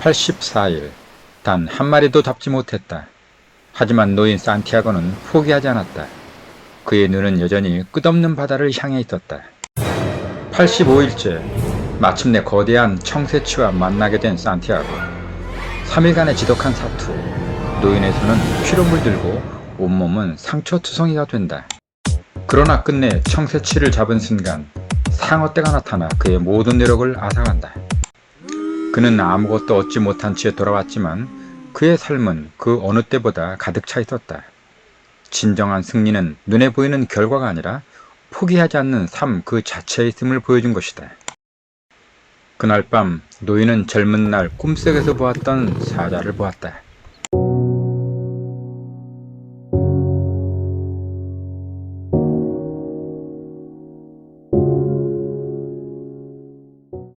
84일 단 한 마리도 잡지 못했다. 하지만 노인 산티아고는 포기하지 않았다. 그의 눈은 여전히 끝없는 바다를 향해 있었다. 85일째 마침내 거대한 청새치와 만나게 된 산티아고. 3일간의 지독한 사투. 손은 피로 물들고 온몸은 상처투성이가 된다. 그러나 끝내 청새치를 잡은 순간 상어떼가 나타나 그의 모든 노력을 앗아간다. 그는 아무것도 얻지 못한 채 돌아왔지만 그의 삶은 그 어느 때보다 가득 차 있었다. 진정한 승리는 눈에 보이는 결과가 아니라 포기하지 않는 삶 그 자체에 있음을 보여준 것이다. 그날 밤 노인은 젊은 날 꿈속에서 보았던 사자를 보았다.